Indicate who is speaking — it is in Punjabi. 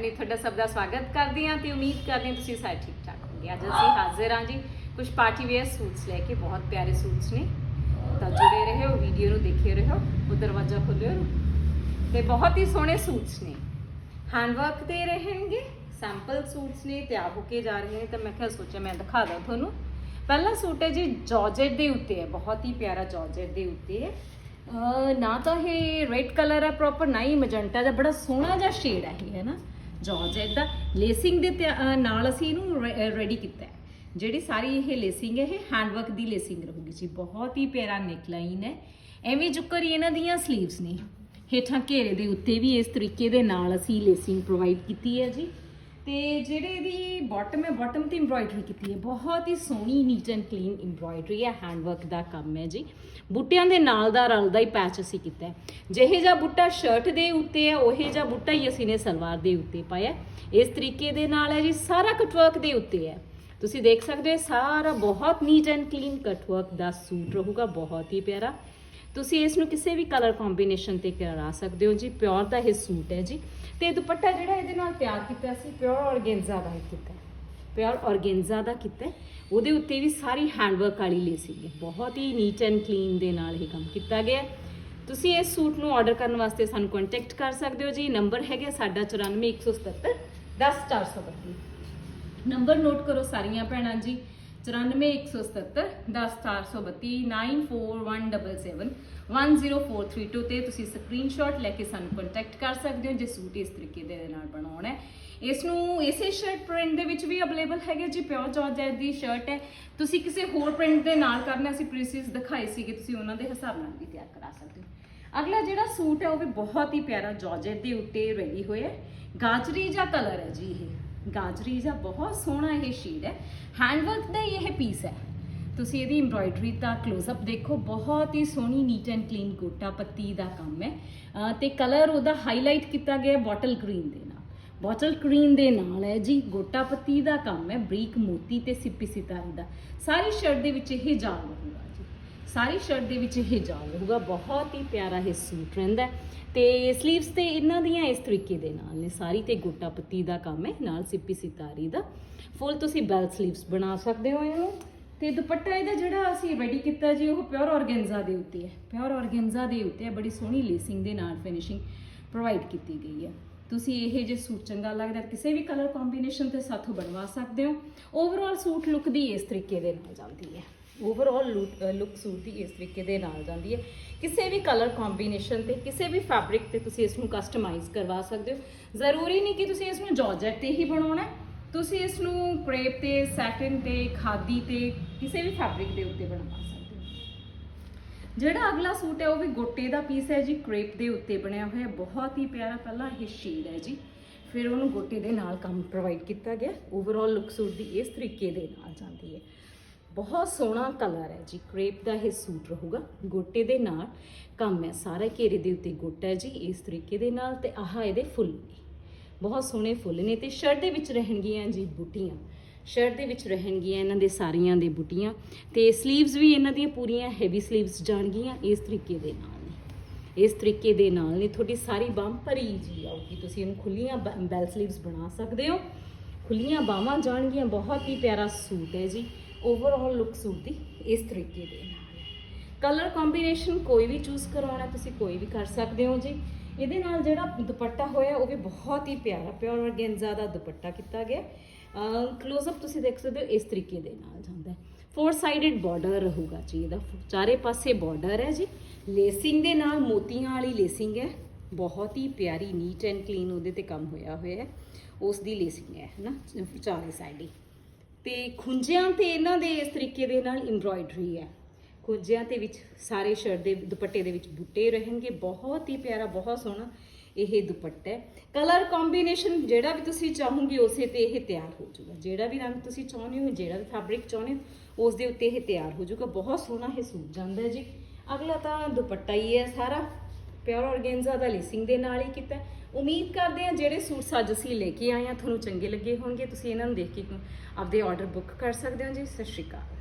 Speaker 1: ਜੀ ਤੁਹਾਡਾ ਸਭ ਦਾ ਸਵਾਗਤ ਕਰਦੀ ਹਾਂ ਤੇ ਉਮੀਦ ਕਰਦੇ ਹਾਂ ਤੁਸੀਂ ਸਾਰੇ ਠੀਕ ਠਾਕ ਹੋਗੇ ਅੱਜ ਅਸੀਂ ਹਾਜ਼ਰ ਹਾਂ ਜੀ ਕੁਝ ਪਾਰਟੀ ਵੇਅਰ ਸੂਟਸ ਲੈ ਕੇ, ਬਹੁਤ ਪਿਆਰੇ ਸੂਟਸ ਨੇ। ਤਾਂ ਜੁੜੇ ਰਹੋ, ਵੀਡੀਓ ਨੂੰ ਦੇਖੇ ਰਹੋ, ਉਹ ਦਰਵਾਜ਼ਾ ਖੋਲਿਓ ਤੇ ਬਹੁਤ ਹੀ ਸੋਹਣੇ ਸੂਟਸ ਨੇ। ਹੈਂਡਵਰਕ ਦੇ ਰਹਿਣਗੇ ਸੈਂਪਲ ਸੂਟਸ ਨੇ ਤਿਆਰ ਹੋ ਕੇ ਜਾ ਰਹੇ ਨੇ। ਤਾਂ ਮੈਂ ਕਿਹਾ ਸੋਚਿਆ ਮੈਂ ਦਿਖਾ ਦਾਂ ਤੁਹਾਨੂੰ। ਪਹਿਲਾ ਸੂਟ ਹੈ ਜੀ ਜਾਰਜਟ ਦੇ ਉੱਤੇ ਹੈ, ਬਹੁਤ ਹੀ ਪਿਆਰਾ ਜਾਰਜਟ ਦੇ ਉੱਤੇ ਹੈ। ਨਾ ਤਾਂ ਇਹ ਰੈਡ ਕਲਰ ਹੈ ਪ੍ਰੋਪਰ ਨਾ ਹੀ ਮਜੰਟਾ ਦਾ ਬੜਾ ਸੋਹਣਾ ਜਿਹਾ ਸ਼ੇਡ ਹੈ ਇਹ, ਹੈ ਨਾ? ਜਾਰਜਟ ਦਾ ਲੇਸਿੰਗ ਦੇ ਤੇ- ਨਾਲ ਅਸੀਂ ਇਹਨੂੰ ਰੈਡੀ ਕੀਤਾ ਹੈ। ਜਿਹੜੀ ਸਾਰੀ ਇਹ ਲੇਸਿੰਗ ਹੈ, ਇਹ ਹੈਂਡਵਰਕ ਦੀ ਲੇਸਿੰਗ ਰਹੂਗੀ ਜੀ। ਬਹੁਤ ਹੀ ਪਿਆਰਾ ਨੈਕਲਾਈਨ ਹੈ। ਐਵੇਂ ਜੁਕਰ ਹੀ ਇਹਨਾਂ ਦੀਆਂ 슬ੀਵਸ ਨੇ। ਹੇਠਾਂ ਘੇਰੇ ਦੇ ਉੱਤੇ ਵੀ ਇਸ ਤਰੀਕੇ ਦੇ ਨਾਲ ਅਸੀਂ ਲੇਸਿੰਗ ਪ੍ਰੋਵਾਈਡ ਕੀਤੀ ਹੈ ਜੀ। ਤੇ ਜਿਹੜੇ ਇਹਦੀ ਬਾਟਮ ਹੈ ਬਾਟਮ ਤੇ ਐਮਬ੍ਰਾਇਡਰੀ ਕੀਤੀ ਹੈ। ਬਹੁਤ ਹੀ ਸੋਹਣੀ ਨੀਟ ਐਂਡ ਕਲੀਨ ਐਮਬ੍ਰਾਇਡਰੀ ਹੈ ਹੈਂਡਵਰਕ ਦਾ ਕੰਮ ਹੈ ਜੀ। ਬੂਟਿਆਂ ਦੇ ਨਾਲ ਦਾ ਰਲਦਾ ਹੀ ਪੈਚ ਅਸੀਂ ਕੀਤਾ ਹੈ। ਜਿਹੇ ਜਿਹਾ ਬੂਟਾ ਸ਼ਰਟ ਦੇ ਉੱਤੇ ਹੈ, ਉਹੇ ਜਿਹਾ ਬੂਟਾ ਹੀ ਅਸੀਂ ਨੇ ਸਲਵਾਰ ਦੇ ਉੱਤੇ ਪਾਇਆ ਇਸ ਤਰੀਕੇ ਦੇ ਨਾਲ ਹੈ ਜੀ, ਸਾਰਾ ਕਟਵਰਕ ਦੇ ਉੱਤੇ ਹੈ। ਤੁਸੀਂ ਦੇਖ ਸਕਦੇ ਹੋ ਸਾਰਾ ਬਹੁਤ ਨੀਟ ਐਂਡ ਕਲੀਨ ਕਟਵਰਕ ਦਾ ਸੂਟ ਰਹੂਗਾ, ਬਹੁਤ ਹੀ ਪਿਆਰਾ। ਤੁਸੀਂ ਇਸ ਨੂੰ ਕਿਸੇ ਵੀ ਕਲਰ ਕੰਬੀਨੇਸ਼ਨ ਤੇ ਕਰਾ ਸਕਦੇ ਹੋ ਜੀ ਪਿਓਰ ਦਾ ਇਹ ਸੂਟ ਹੈ ਜੀ। ਤੇ ਦੁਪੱਟਾ ਜਿਹੜਾ ਇਹਦੇ ਨਾਲ ਤਿਆਰ ਕੀਤਾ ਸੀ ਪਿਓਰ ਔਰਗੈਂਜ਼ਾ ਦਾ ਹੀ ਕੀਤਾ ਪਿਓਰ ਔਰਗੈਂਜ਼ਾ ਦਾ ਕੀਤਾ ਉਹਦੇ ਉੱਤੇ ਵੀ ਸਾਰੀ ਹੈਂਡਵਰਕ ਵਾਲੀ ਲੇਸਿੰਗ ਸੀਗੀ। ਬਹੁਤ ਹੀ ਨੀਟ ਐਂਡ ਕਲੀਨ ਦੇ ਨਾਲ ਇਹ ਕੰਮ ਕੀਤਾ ਗਿਆ ਤੁਸੀਂ ਇਸ ਸੂਟ ਨੂੰ ਆਰਡਰ ਕਰਨ ਵਾਸਤੇ ਸਾਨੂੰ ਕੰਟੈਕਟ ਕਰ ਸਕਦੇ ਹੋ ਜੀ। ਨੰਬਰ ਹੈਗਾ ਸਾਡਾ 94177 10432 ਨੰਬਰ ਨੋਟ ਕਰੋ ਸਾਰੀਆਂ ਭੈਣਾਂ ਜੀ। 94177 10432 9417 10432 ਤੇ ਤੁਸੀਂ ਸਕਰੀਨਸ਼ਾਟ ਲੈ ਕੇ ਸਾਨੂੰ ਕੰਟੈਕਟ ਕਰ ਸਕਦੇ ਹੋ, ਜੇ ਸੂਟ ਇਸ ਤਰੀਕੇ ਦੇ ਨਾਲ ਬਣਾਉਣਾ ਹੈ। ਇਸ ਨੂੰ ਇਸੇ ਸ਼ਰਟ ਪ੍ਰਿੰਟ ਦੇ ਵਿੱਚ ਵੀ ਅਵੇਲੇਬਲ ਹੈਗੇ ਜੀ ਪਿਓਰ ਜਾਰਜੈਟ ਦੀ ਸ਼ਰਟ ਹੈ। ਤੁਸੀਂ ਕਿਸੇ ਹੋਰ ਪ੍ਰਿੰਟ ਦੇ ਨਾਲ ਕਰਨਾ ਸੀ ਪ੍ਰੀਸਿਸ ਦਿਖਾਏ ਸੀਗੇ, ਤੁਸੀਂ ਉਹਨਾਂ ਦੇ ਹਿਸਾਬ ਨਾਲ ਵੀ ਤਿਆਰ ਕਰਾ ਸਕਦੇ ਹੋ। ਅਗਲਾ ਜਿਹੜਾ ਸੂਟ ਹੈ, ਉਹ ਵੀ ਬਹੁਤ ਹੀ ਪਿਆਰਾ ਜਾਰਜੈਟ ਦੇ ਉੱਤੇ ਰੈਡੀ ਹੋਇਆ ਹੈ। ਗਾਜਰੀ ਜਾਂ ਕਲਰ ਹੈ ਜੀ ਇਹ? ਗਾਜਰੀ ਜਾਂ ਬਹੁਤ ਸੋਹਣਾ ਇਹ ਸ਼ੇਡ ਹੈ। ਹੈਂਡਵਰਕ ਦਾ ਹੀ ਇਹ ਪੀਸ ਹੈ। ਤੁਸੀਂ ਇਹਦੀ ਐਮਬ੍ਰਾਇਡਰੀ ਦਾ ਕਲੋਜ਼ਅਪ ਦੇਖੋ, ਬਹੁਤ ਹੀ ਸੋਹਣੀ ਨੀਟ ਐਂਡ ਕਲੀਨ ਗੋਟਾ ਪੱਤੀ ਦਾ ਕੰਮ ਹੈ। ਅਹ ਤੇ ਕਲਰ ਉਹਦਾ ਹਾਈਲਾਈਟ ਕੀਤਾ ਗਿਆ ਬੋਟਲ ਗ੍ਰੀਨ ਦੇ ਨਾਲ। ਬੋਟਲ ਗ੍ਰੀਨ ਦੇ ਨਾਲ ਹੈ ਜੀ, ਗੋਟਾ ਪੱਤੀ ਦਾ ਕੰਮ ਹੈ ਬਰੀਕ ਮੋਤੀ ਤੇ ਸਿੱਪੀ ਸਿਤਾਰੇ ਦਾ। ਸਾਰੀ ਸ਼ਰਟ ਦੇ ਵਿੱਚ ਇਹ ਜਾਲ ਰਹੂਗਾ ਸਾਰੀ ਸ਼ਰਟ ਦੇ ਵਿੱਚ ਇਹ ਜਾਲ ਰਹੂਗਾ। ਬਹੁਤ ਹੀ ਪਿਆਰਾ ਇਹ ਸੂਟ ਰਹਿੰਦਾ ਹੈ। ਤੇ 슬ੀਵਸ ਤੇ ਇਹਨਾਂ ਦੀਆਂ ਇਸ ਤਰੀਕੇ ਦੇ ਨਾਲ ਨੇ। ਸਾਰੀ ਤੇ ਗੋਟਾ ਪੱਤੀ ਦਾ ਕੰਮ ਹੈ, ਨਾਲ ਸਿੱਪੀ ਸਿਤਾਰੀ ਦਾ। ਫੁੱਲ ਤੁਸੀਂ ਬੈਲ 슬ੀਵਸ ਬਣਾ ਸਕਦੇ ਹੋ ਇਹਨੂੰ। ਤੇ ਦੁਪੱਟਾ ਇਹਦਾ ਜਿਹੜਾ ਅਸੀਂ ਰੈਡੀ ਕੀਤਾ ਜੀ, ਉਹ ਪਿਓਰ ਔਰਗੈਂਜ਼ਾ ਦੇ ਉੱਤੇ ਹੈ। ਪਿਓਰ ਔਰਗੈਂਜ਼ਾ ਦੇ ਉੱਤੇ ਹੈ। ਬੜੀ ਸੋਹਣੀ ਲੇਸਿੰਗ ਦੇ ਨਾਲ ਫਿਨਿਸ਼ਿੰਗ ਪ੍ਰੋਵਾਈਡ ਕੀਤੀ ਗਈ ਹੈ। ਤੁਸੀਂ ਇਹ ਜੇ ਸੂਟ ਚੰਗਾ ਲੱਗਦਾ, ਕਿਸੇ ਵੀ ਕਲਰ ਕੰਬੀਨੇਸ਼ਨ ਤੇ ਸਾਥੋਂ ਬਣਵਾ ਸਕਦੇ ਹੋ। ਓਵਰਆਲ ਸੂਟ ਲੁੱਕ ਦੀ ਇਸ ਤਰੀਕੇ ਦੇ ਨਾਲ ਜਾਂਦੀ ਹੈ। ਓਵਰਆਲ ਲੁੱਕ ਸੂਟ ਦੀ ਇਸ ਤਰੀਕੇ ਦੇ ਨਾਲ ਜਾਂਦੀ ਹੈ। ਕਿਸੇ ਵੀ ਕਲਰ ਕੰਬੀਨੇਸ਼ਨ ਤੇ, ਕਿਸੇ ਵੀ ਫੈਬਰਿਕ ਤੇ ਤੁਸੀਂ ਇਸ ਨੂੰ ਕਸਟਮਾਈਜ਼ ਕਰਵਾ ਸਕਦੇ ਹੋ। ਜ਼ਰੂਰੀ ਨਹੀਂ ਕਿ ਤੁਸੀਂ ਇਸ ਨੂੰ ਜਾਰਜਟ ਤੇ ਹੀ ਬਣਾਉਣਾ ਤੁਸੀਂ ਇਸ ਨੂੰ ਕ੍ਰੇਪ ਤੇ ਸੈਟਨ ਤੇ, ਖਾਦੀ ਤੇ, ਕਿਸੇ ਵੀ ਫੈਬਰਿਕ ਦੇ ਉੱਤੇ ਬਣਵਾ ਸਕਦੇ ਹੋ। ਜਿਹੜਾ ਅਗਲਾ ਸੂਟ ਹੈ, ਉਹ ਵੀ ਗੋਟੇ ਦਾ ਪੀਸ ਹੈ ਜੀ, ਕ੍ਰੇਪ ਦੇ ਉੱਤੇ ਬਣਿਆ ਹੋਇਆ। ਬਹੁਤ ਹੀ ਪਿਆਰਾ ਪਹਿਲਾ ਇਹ ਸ਼ੇਡ ਹੈ ਜੀ। ਫਿਰ ਉਹਨੂੰ ਗੋਟੇ ਦੇ ਨਾਲ ਕੰਮ ਪ੍ਰੋਵਾਈਡ ਕੀਤਾ ਗਿਆ। ਓਵਰਆਲ ਲੁੱਕ ਸੂਟ ਦੀ ਇਸ ਤਰੀਕੇ ਦੇ ਨਾਲ ਜਾਂਦੀ ਹੈ। ਬਹੁਤ ਸੋਹਣਾ ਕਲਰ ਹੈ ਜੀ। ਕ੍ਰੇਪ ਦਾ ਇਹ ਸੂਟ ਰਹੂਗਾ। ਗੋਟੇ ਦੇ ਨਾਲ ਕੰਮ ਹੈ। ਸਾਰਾ ਘੇਰੇ ਦੇ ਉੱਤੇ ਗੋਟਾ ਹੈ ਜੀ, ਇਸ ਤਰੀਕੇ ਦੇ ਨਾਲ ਤੇ ਆਹ ਇਹਦੇ ਫੁੱਲ ਨੇ। ਬਹੁਤ ਸੋਹਣੇ ਫੁੱਲ ਨੇ ਤੇ ਸ਼ਰਟ ਦੇ ਵਿੱਚ ਰਹਿਣਗੀਆਂ ਜੀ ਬੁੱਟੀਆਂ। ਸ਼ਰਟ ਦੇ ਵਿੱਚ ਰਹਿਣਗੀਆਂ ਇਹਨਾਂ ਦੇ ਸਾਰੀਆਂ ਦੇ ਬੁੱਟੀਆਂ ਤੇ ਸਲੀਵਸ ਵੀ ਇਹਨਾਂ ਦੀਆਂ ਪੂਰੀਆਂ ਹੈਵੀ ਸਲੀਵਸ ਜਾਣਗੀਆਂ ਇਸ ਤਰੀਕੇ ਦੇ ਨਾਲ ਇਸ ਤਰੀਕੇ ਦੇ ਨਾਲ ਨੇ। ਤੁਹਾਡੀ ਸਾਰੀ ਬਾਹ ਭਰੀ ਜੀ ਆਓ ਕਿ ਤੁਸੀਂ ਇਹਨੂੰ ਖੁੱਲੀਆਂ ਬੈਲ ਸਲੀਵਸ ਬਣਾ ਸਕਦੇ ਹੋ। ਖੁੱਲੀਆਂ ਬਾਹਾਂ ਜਾਣਗੀਆਂ। ਬਹੁਤ ਹੀ ਪਿਆਰਾ ਸੂਟ ਹੈ ਜੀ। ਓਵਰਆਲ ਲੁੱਕ ਸੂਟ ਦੀ ਇਸ ਤਰੀਕੇ ਦੇ ਨਾਲ ਕਲਰ ਕੰਬੀਨੇਸ਼ਨ ਕੋਈ ਵੀ ਚੂਜ਼ ਕਰਵਾਉਣਾ, ਤੁਸੀਂ ਕੋਈ ਵੀ ਕਰ ਸਕਦੇ ਹੋ ਜੀ। ਇਹਦੇ ਨਾਲ ਜਿਹੜਾ ਦੁਪੱਟਾ ਹੋਇਆ, ਉਹ ਵੀ ਬਹੁਤ ਹੀ ਪਿਆਰਾ ਪਿਓਰ ਔਰਗੈਂਜ਼ਾ ਦਾ ਦੁਪੱਟਾ ਕੀਤਾ ਗਿਆ। ਕਲੋਜ਼ਅਪ ਤੁਸੀਂ ਦੇਖ ਸਕਦੇ ਹੋ, ਇਸ ਤਰੀਕੇ ਦੇ ਨਾਲ ਜਾਂਦਾ ਹੈ। ਫੋਰ ਸਾਈਡਡ ਬਾਰਡਰ ਰਹੂਗਾ ਜੀ ਇਹਦਾ। ਚਾਰੇ ਪਾਸੇ ਬਾਰਡਰ ਹੈ ਜੀ। ਲੇਸਿੰਗ ਦੇ ਨਾਲ ਮੋਤੀਆਂ ਵਾਲੀ ਲੇਸਿੰਗ ਹੈ। ਬਹੁਤ ਹੀ ਪਿਆਰੀ ਨੀਟ ਐਂਡ ਕਲੀਨ ਉਹਦੇ ਤੇ ਕੰਮ ਹੋਇਆ ਹੋਇਆ ਹੈ। ਉਸ ਦੀ ਲੇਸਿੰਗ ਹੈ ਨਾ ਚਾਰੇ ਸਾਈਡ ਹੀ। ਤੇ ਖੁੰਝਿਆਂ ਤੇ ਇਹਨਾਂ ਦੇ ਇਸ ਤਰੀਕੇ ਦੇ ਨਾਲ ਐਮਬ੍ਰਾਇਡਰੀ ਹੈ। ਖੁੰਝਿਆਂ ਤੇ ਵਿੱਚ ਸਾਰੇ ਸ਼ਰਟ ਦੇ ਦੁਪੱਟੇ ਦੇ ਵਿੱਚ ਬੂਟੇ ਰਹਿਣਗੇ। ਬਹੁਤ ਹੀ ਪਿਆਰਾ, ਬਹੁਤ ਸੋਹਣਾ ਇਹ ਦੁਪੱਟਾ ਹੈ। ਕਲਰ ਕੰਬੀਨੇਸ਼ਨ ਜਿਹੜਾ ਵੀ ਤੁਸੀਂ ਚਾਹੋਗੇ ਉਸੇ ਤੇ ਇਹ ਤਿਆਰ ਹੋ ਜਾਊਗਾ। ਜਿਹੜਾ ਵੀ ਰੰਗ ਤੁਸੀਂ ਚਾਹੁੰਦੇ ਹੋ, ਜਿਹੜਾ ਵੀ ਫੈਬਰਿਕ ਚਾਹੁੰਦੇ ਹੋ ਉਸ ਦੇ ਉੱਤੇ ਇਹ ਤਿਆਰ ਹੋ ਜਾਊਗਾ। ਬਹੁਤ ਸੋਹਣਾ ਇਹ ਸੂਟ ਜਾਂਦਾ ਹੈ ਜੀ। ਅਗਲਾ ਤਾਂ ਦੁਪੱਟਾ ਹੀ ਹੈ ਸਾਰਾ। ਪਿਓਰ ਔਰਗੈਂਜ਼ਾ ਦਾ ਲੇਸਿੰਗ ਦੇ ਨਾਲ ਹੀ ਕੀਤਾ ਉਮੀਦ ਕਰਦੇ ਹਾਂ ਜਿਹੜੇ ਸੂਟਸ ਅੱਜ ਅਸੀਂ ਲੈ ਕੇ ਆਏ ਹਾਂ, ਤੁਹਾਨੂੰ ਚੰਗੇ ਲੱਗੇ ਹੋਣਗੇ। ਤੁਸੀਂ ਇਹਨਾਂ ਨੂੰ ਦੇਖ ਕੇ ਆਪਦੇ ਆਰਡਰ ਬੁੱਕ ਕਰ ਸਕਦੇ ਹੋ ਜੀ। ਸਤਿ ਸ਼੍ਰੀ ਅਕਾਲ।